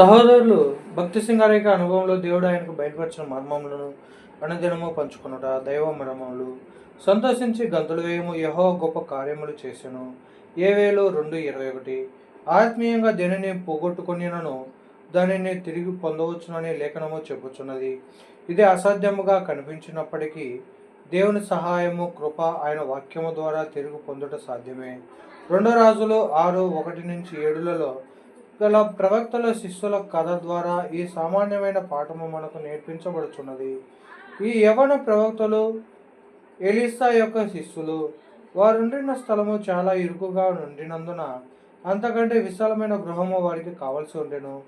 సహోదరులు భక్తి సింగారేఖ అనుభవంలో దేవుడు ఆయనకు బయటపరిచిన మర్మములను అనుదినము పంచుకొనుట దైవ మర్మములు సంతోషించి గంతులు వేయము యహో గొప్ప కార్యములు చేసెను. ఏ వేలు రెండు ఇరవై ఒకటి. ఆత్మీయంగా దేనిని పోగొట్టుకునినను దానిని తిరిగి పొందవచ్చునని లేఖనము చెప్పుచున్నది. ఇది అసాధ్యముగా కనిపించినప్పటికీ దేవుని సహాయము కృప ఆయన వాక్యము ద్వారా తిరిగి పొందుట సాధ్యమే. రెండో రాజులు ఆరు ఒకటి నుంచి ఏడులలో గల ప్రవక్తల శిష్యుల కథ ద్వారా ఈ సామాన్యమైన పాఠము మనకు నేర్పించబడుచున్నది. ఈ యవన ప్రవక్తలు ఎలిసా యొక్క శిష్యులు వారుండిన స్థలము చాలా ఇరుకుగా ఉండినందున అంతకంటే విశాలమైన గృహము వారికి కావలసి ఉండెను.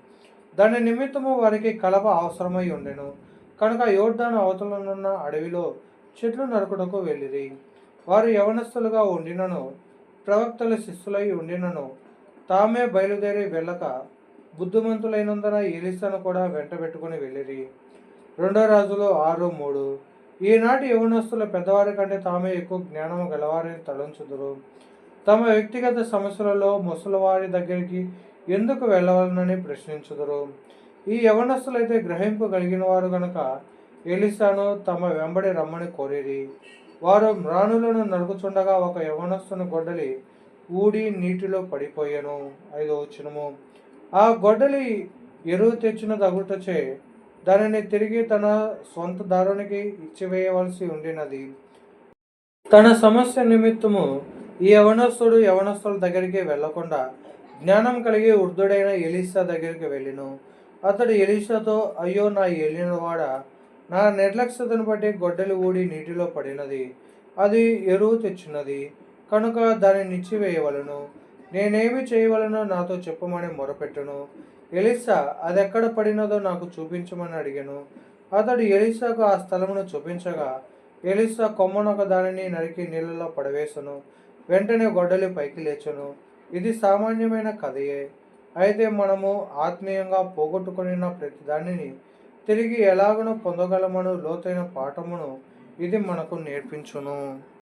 దాని నిమిత్తము వారికి కలప అవసరమై ఉండెను. కనుక యోర్ధాన అవతలనున్న అడవిలో చెట్లు నరుకుటకు వెళ్ళిరి. వారు యవనస్తులుగా ఉండినను ప్రవక్తల శిష్యులై ఉండినను తామే బయలుదేరి వెళ్ళక బుద్ధిమంతులైనందున ఎలిసను కూడా వెంటబెట్టుకుని వెళ్ళిరి. రెండో రాజులో ఆరు మూడు. ఈనాటి యవనస్తుల పెద్దవారి కంటే తామే ఎక్కువ జ్ఞానము గలవారిని తలంచుదురు. తమ వ్యక్తిగత సమస్యలలో ముసలివారి దగ్గరికి ఎందుకు వెళ్ళవాలనని ప్రశ్నించుదురు. ఈ యవనస్తులైతే గ్రహింపు కలిగిన వారు గనక ఎలిసాను తమ వెంబడి రమ్మని కోరిరి. వారు మ్రాణులను నరుకుచుండగా ఒక యవనస్తును గొడ్డలి ఊడి నీటిలో పడిపోయాను. ఐదో వచ్చినము ఆ గొడ్డలి ఎరువు తెచ్చిన తగుటచే దానిని తిరిగి తన సొంత దారునికి ఇచ్చివేయవలసి ఉండినది. తన సమస్య నిమిత్తము ఈ యవనస్తుడు యవనస్తుల దగ్గరికి వెళ్ళకుండా జ్ఞానం కలిగి వృద్ధుడైన ఎలీసా దగ్గరికి వెళ్ళిను. అతడు ఎలీసాతో అయ్యో నా ఏలినవాడ నా నిర్లక్ష్యతను బట్టి గొడ్డలి ఊడి నీటిలో పడినది. అది ఎరువు తెచ్చినది కనుక దాన్ని నిచ్చివేయవలను. నేనేమి చేయవలనో నాతో చెప్పమని మొరపెట్టును. ఎలిసా అది ఎక్కడ పడినదో నాకు చూపించమని అడిగాను. అతడు ఎలిసాకు ఆ స్థలమును చూపించగా ఎలిసా కొమ్మనొక దానిని నరికి నీళ్ళలో పడవేశను వెంటనే గొడ్డలి పైకి లేచను. ఇది సామాన్యమైన కథయే. అయితే మనము ఆత్మీయంగా పోగొట్టుకున్న ప్రతి దానిని తిరిగి ఎలాగనో పొందగలమను లోతైన పాఠమును ఇది మనకు నేర్పించును.